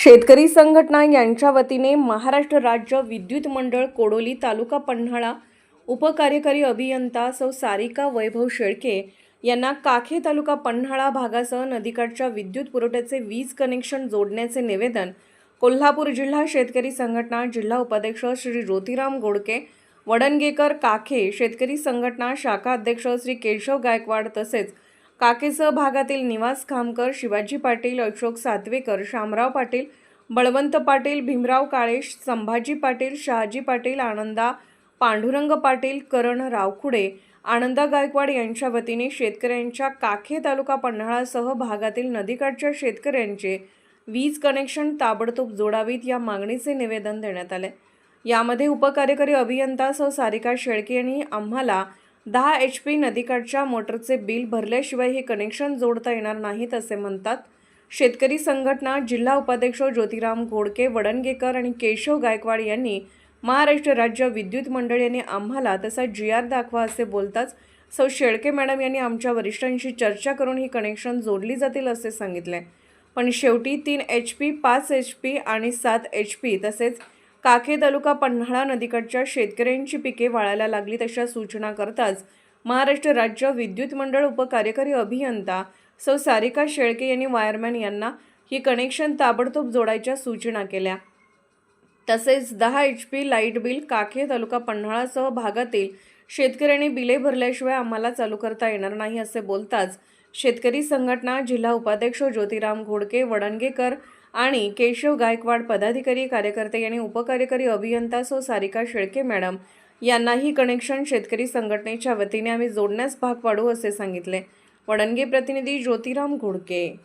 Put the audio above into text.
शेतकरी संघटना यांच्या वतीने महाराष्ट्र राज्य विद्युत मंडळ कोडोली तालुका पन्हाळा उपकार्यकारी अभियंता सौ सारिका वैभव शेळके यांना काखे तालुका पन्हाळा भागासह नदीकाठच्या विद्युत पुरवठ्याचे वीज कनेक्शन जोडण्याचे निवेदन कोल्हापूर जिल्हा शेतकरी संघटना जिल्हा उपाध्यक्ष श्री ज्योतिराम गोडके वडणगेकर काखे शेतकरी संघटना शाखा अध्यक्ष श्री केशव गायकवाड तसेच काकेसह भागातील निवास खामकर शिवाजी पाटील अशोक सातवेकर शामराव पाटील बळवंत पाटील भीमराव काळे संभाजी पाटील शहाजी पाटील आनंदा पांडुरंग पाटील करण रावखुडे आनंदा गायकवाड यांच्या वतीने शेतकऱ्यांच्या काखे तालुका पन्हाळासह भागातील नदीकाठच्या शेतकऱ्यांचे वीज कनेक्शन ताबडतोब जोडावीत या मागणीचे निवेदन देण्यात आले. यामध्ये उपकार्यकारी अभियंता सह सारिका शेळके यांनी आम्हाला दहा एच पी नदीकाठच्या मोटरचे बिल भरल्याशिवाय हे कनेक्शन जोडता येणार नाहीत असे म्हणतात. शेतकरी संघटना जिल्हा उपाध्यक्ष ज्योतिराम घोडके वडणगेकर आणि केशव गायकवाड यांनी महाराष्ट्र राज्य विद्युत मंडळ यांनी आम्हाला तसा जी आर दाखवा असे बोलताच सौ शेळके मॅडम यांनी आमच्या वरिष्ठांशी चर्चा करून ही कनेक्शन जोडली जातील असे सांगितले. पण शेवटी तीन एच पी पाच एच पी आणि सात एच पी तसेच काखे तालुका पन्हाळा नदीकडच्या शेतकऱ्यांची पिके वाळायला लागली तशा सूचना करताच महाराष्ट्र राज्य विद्युत मंडळ उपकार्यकारी अभियंता सौ सारिका शेळके यांनी वायरमॅन यांना ही कनेक्शन ताबडतोब जोडायच्या सूचना केल्या. तसेच दहा H P light bill Kakhe तालुका पन्हाळासह भागातील शेतकऱ्यांनी बिले भरल्याशिवाय आम्हाला चालू करता येणार नाही असे बोलताच शेतकरी संघटना जिल्हा उपाध्यक्ष ज्योतिराम घोडके वडणगेकर आणि केशव गायकवाड पदाधिकारी कार्यकर्ते यांनी उपकार्यकारी अभियंता सो सारिका शेळके मॅडम यांनाही कनेक्शन शेतकरी संघटनेच्या वतीने आम्ही जोडण्यास भाग पाडू असे सांगितले. वडणगे प्रतिनिधी ज्योतिराम घोडके.